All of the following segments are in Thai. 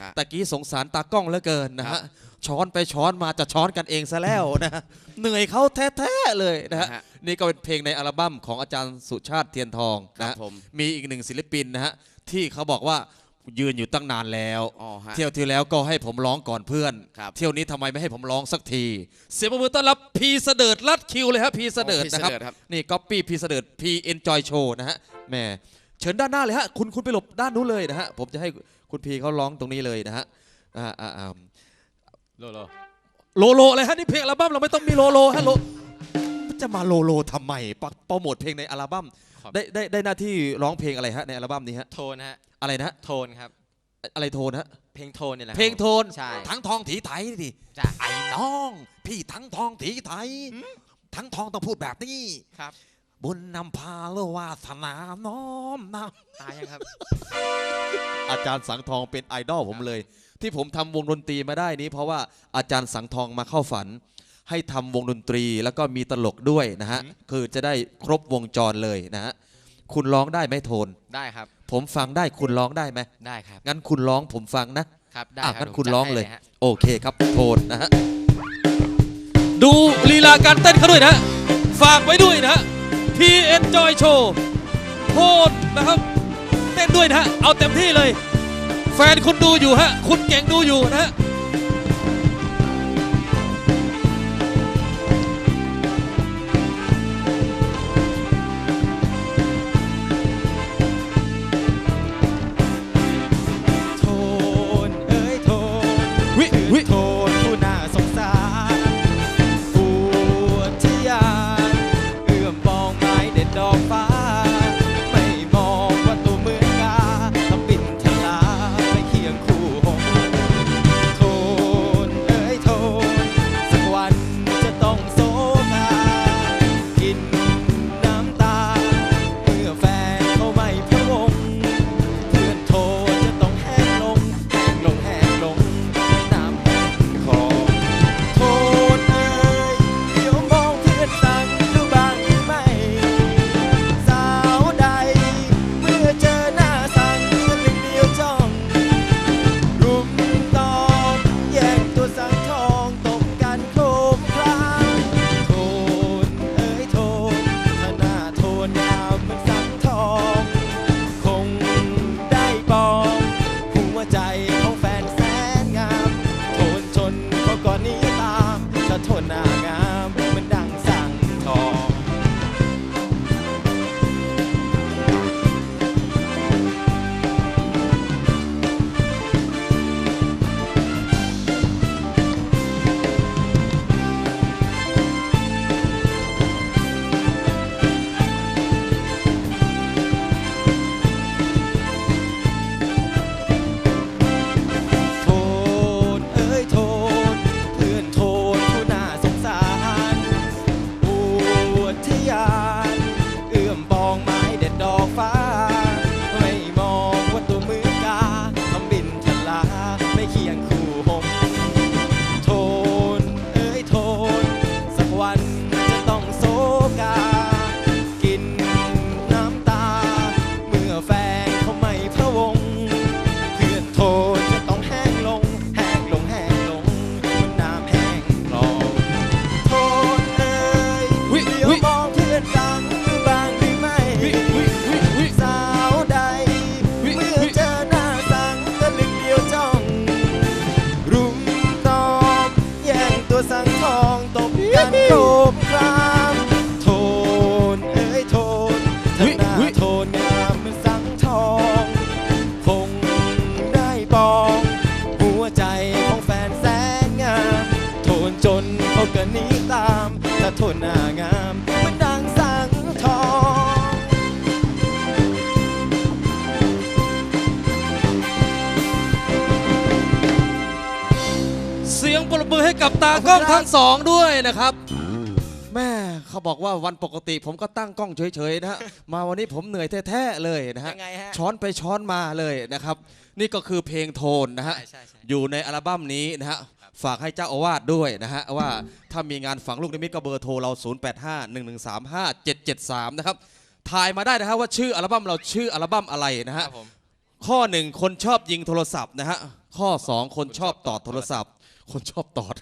ฮะตะกี้สงสารตากล้องเหลือเกินนะครัฮะบช้อนไปช้อนมาจะช้อนกันเองซะแล้วนะฮะเหนื่อยเขาแท้ๆเลยนะฮะฮะนี่ก็เป็นเพลงในอัลบั้มของอาจารย์สุชาติเทียนทองนะฮะครับผมมีอีกหนึ่งศิลปินนะฮะที่เขาบอกว่ายืนอยู่ตั้งนานแล้วอ๋อฮะเที่ยวที่แล้วก็ให้ผมร้องก่อนเพื่อนครับเที่ยวนี้ทำไมไม่ให้ผมร้องสักที เสียงปรบมือต้อนรับพีเสดิร์ดลัดคิวเลยฮะพีเสดิร์ดโอ้นะครับพี่เสดิร์ดครับ นี่ก๊อปปี้พีเสดิร์ดพีเอนจอยโชว์นะฮะแหม่ เชิญด้านหน้าเลยฮะคุณคุณไปหลบด้านนู้นเลยนะฮะผมจะให้คุณพีเขาร้องตรงนี้เลยนะฮะอ่าอ่าอ่าโลโลโลโลอะไรฮะนี่เพลงอัลบั้มเราไม่ต้องมีโลโลฮะโลจะมาโลโลทำไมปักโปรโมทเพลงในอัลบั้มครับได้ได้ได้หน้าที่ร้องเพลงอะไรฮะในอัลบั้มนี้ฮะโทนฮะอะไรนะฮะโทนครับอะไรโทนฮะเพลงโทนเนี่ยแหละเพลงโทนใช่ทั้งทองถีไทยดิจ้ะไอ้น้อง พี่ทั้งทองถีไทยทั้งทองต้องพูดแบบนี้ครับ บุญนำพาเลือวาสนาน้อมนตายยังครับำอาจารย์สังทองเป็นไอดอลผมเลย ที่ผมทำวงดนตรีมาได้นี้ เพราะว่าอาจารย์สังทองมาเข้าฝัน ให้ทำวงดนตรีแล้วก็มีตลกด้วยนะฮะอืมคือจะได้ครบวงจรเลยนะฮะ คุณร้องได้ไหมโทน ได้ครับ ผมฟังได้คุณร้องได้ไหมได้ครับ งั้นคุณร้องผมฟังนะครับได้อะครับงั้นผมคุณจัดร้องให้เลยฮะโอเคครับโทนนะฮะ ดูลีลาการเต้นเขาด้วยนะ ฝากไว้ด้วยนะ พีเอ็นจอยโชว์โทนนะครับ เต้นด้วยนะฮะ เอาเต็มที่เลย แฟนคุณดูอยู่ฮะ คุณเก่งดูอยู่นะฮะ กับตากล้องทั้งสองด้วยนะครับ แม่เขาบอกว่าวันปกติผมก็ตั้งกล้องเฉยๆนะฮะมาวันนี้ผมเหนื่อยแท้ๆเลยนะฮะยังไงฮะช้อนไปช้อนมาเลยนะครับ นี่ก็คือเพลงโทนนะฮะใช่ใช่ใช่ อยู่ในอัลบั้มนี้นะฮะฝากให้เจ้าอาวาสด้วยนะฮะว่าถ้ามีงานฝังลูกนิมิตก็เบอร์โทรเรา 0851135773 นะครับถ่ายมาได้นะฮะว่าชื่ออัลบั้มเราชื่ออัลบั้มอะไรนะคฮะ รับผม ข้อหนึ่งคนชอบยิงโทรศัพท์นะฮะ ข้อ 2 คนชอบตอดโทรศัพท์ คนชอบตอด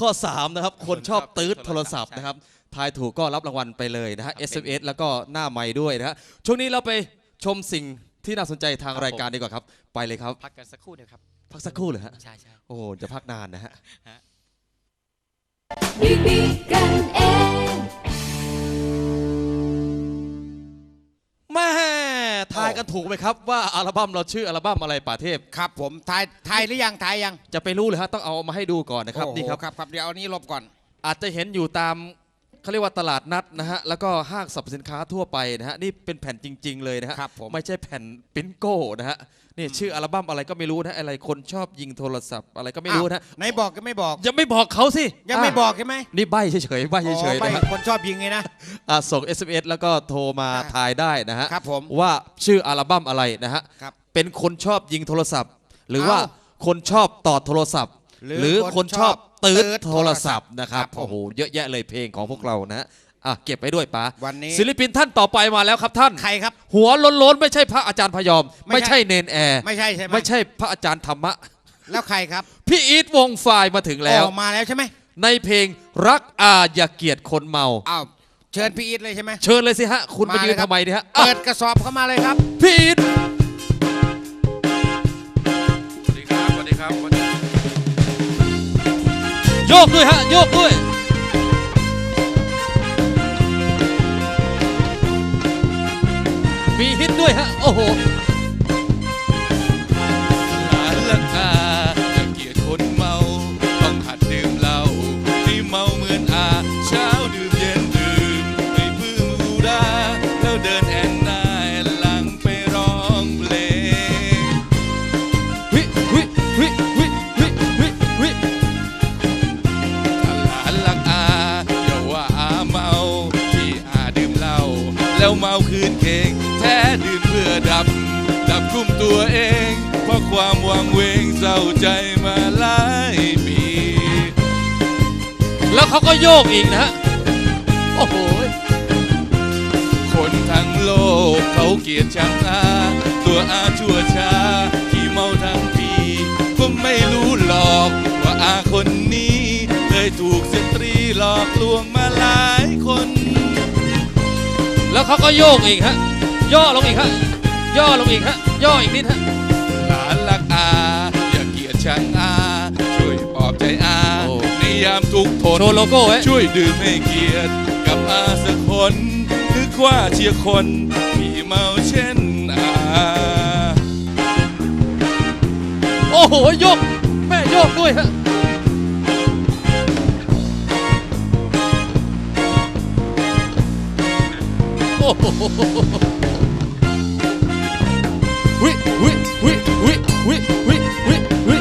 ข้อ 3 นะครับ คนชอบตืดโทรศัพท์นะครับ ทายถูกก็รับรางวัลไปเลยนะฮะ SMS แล้วก็หน้าไม้ด้วยนะฮะ ช่วงนี้เราไปชมสิ่งที่น่าสนใจทางรายการดีกว่าครับ ไปเลยครับ พักกันสักครู่เดียวครับ พักสักครู่เลยฮะ ใช่ใช่โอ้โหจะพักนานนะฮะ กันถูกไหมครับว่าอัลบั้มเราชื่ออัลบั้มอะไรป่าเทพ ครับผมทายทายหรือยังทายยังจะไปรู้เลยฮะต้องเอามาให้ดูก่อนนะครับโอ้โหนี่ครับครับครับเดี๋ยวเอานี้ลบก่อน อาจจะเห็นอยู่ตาม เขาเรียกว่าตลาดนัดนะฮะแล้วก็ห้างสรรพสินค้าทั่วไปนะฮะนี่เป็นแผ่นจริง ๆ เลยนะฮะครับผมไม่ใช่แผ่นปริ้นโก้นะฮะนี่ชื่ออัลบั้มอะไรก็ไม่รู้นะอะไรคนชอบยิงโทรศัพท์อะไรก็ไม่รู้นะอ้าวไหนบอกก็ไม่บอก ยังไม่บอกเขาสิยังไม่บอกใช่ไหมนี่ใบเฉยๆใบเฉยๆอ๋อนะไม่ฮะคนชอบยิงไงนะอะส่ง SMS แล้วก็โทรมาอะทายได้นะฮะครับผมว่าชื่ออัลบั้มอะไรนะฮะครับเป็นคนชอบยิงโทรศัพท์ หรือว่าเอ้าคนชอบต่อโทรศัพท์ หรือหรือคนคนชอบชอบ ตืดตืดโทรศัพท์นะครับครับผมโอ้โห เยอะแยะเลยเพลงของพวกเรานะฮะอะเก็บไปด้วยป๋าวันนี้ศิลปินท่านต่อไปมาแล้วครับท่าน ใครครับ หัวโล้นๆ ไม่ใช่พระอาจารย์พยอม ไม่ไม่ใช่ใช่เนนแอร์ ไม่ใช่ใช่ไหมไม่ใช่พระอาจารย์ธรรมะ แล้วใครครับ พี่อีทวงฝ่ายมาถึงแล้วออกมาแล้วใช่ไหม ในเพลงรักอาอย่าเกลียดคนเมา อ้าว เชิญพี่อีทเลยใช่ไหม เชิญเลยสิฮะ คุณมายืเลนครับทำไมเนี่ยฮะอะเปิดกระสอบเข้ามาเลยครับ พี่อีท กด้วยฮะ โยกด้วย มีฮิตด้วยฮะ โอ้โหห ง แท้ดื่มเพื่อดับ ดับกลุ้มตัวเอง เพราะความวังเวงเศร้าใจมาหลายปี แล้วเขาก็โยกอีกนะฮะโอ้โห คนทั้งโลกเขาเกลียดชังอาตัวอาชั่วช้าที่เมาทั้งปีก็ไม่รู้หรอกว่าอาคนนี้ เคยถูกสตรีหลอกลวงมาหลายคน แล้วเขาก็โยกอีกฮะ ย่อลงอีกฮะ ย่อลงอีกฮะ ย่ออีกนิดฮะ หลานรักอาอย่าเกลียดชังอาช่วยปลอบใจอาโอ้ในยามทุกข์ทน โชว์โลโก้ไว้ช่วยดื่มให้เกียรติกับอาสักคนนึกว่าเชียร์คนที่เมาเช่นอาโอ้โหโยก แม่โยกด้วยฮะ วิวิวิวิวิวิวิวิ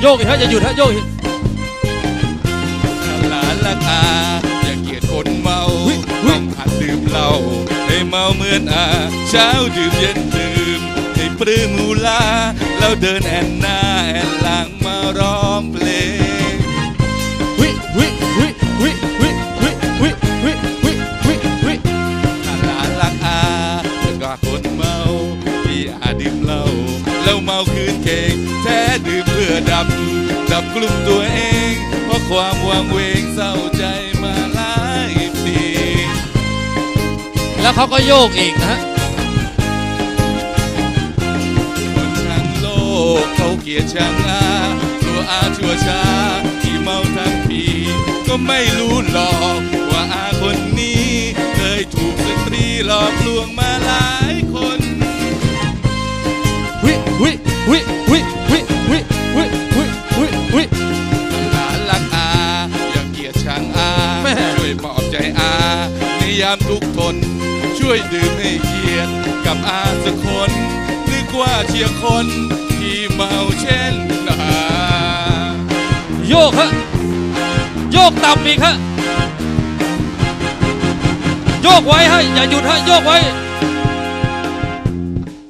โยกอีกฮะอย่าหยุดฮะโยกอีกหลานรักอาอย่าเกลียดคนเมาเฮ้ยเฮ้ต้อยงหัดดื่มเหล้าให้เมาเหมือนอาเช้าดื่มเย็นดื่มให้ปลื้มมูลาแล้วเดินแอนหน้าแอนหลังมาร้องเพลงวิวิ วิวิวิวิวิวิวิวิวิถ้าหลานรักอาแล้วก็คนเมาที่อาดื่มเหล้าแล้วเมาคืนเคงแท้ดื่มเพื่อดับ ดับกลุ่มตัวเอง เพราะความวังเวงเศร้าใจมาหลายปีแล้วเขาก็โยกอีกนะฮะคนทั้งโลกเขาเกลียดชังอาตัวอาชั่วช้าที่เมาทั้งปี ไม่รู้หรอกว่าอาคนนี้ เคยถูกสตรีหลอกลวงมาหลายคนวิวิวิวิวิวิวิวิวิวิหลานรักอาอย่าเกลียดชังอาแม่ช่วยปลอบใจอาในยามทุกข์ทน ช่วยดื่มให้เกียรติกับอาสักคนนึกว่าเชียร์คนที่เมาเช่นอาโยกฮะโย กต่ำอีกฮะโยกไว้ฮะอย่าหยุดฮะโยกไว้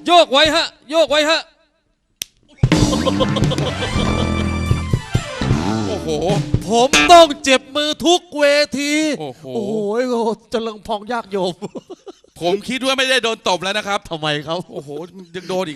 โยกไว้ฮะโยกไว้ฮะโอ้โหโหผมต้องเจ็บมือทุกเวทีโอ้โหโอ้โหโอ้โหเจะเริงพองยากโยมผมคิดว่าไม่ได้โดนตบแล้วนะครับ ทำไมครับ โอ้โหยังโดนอีก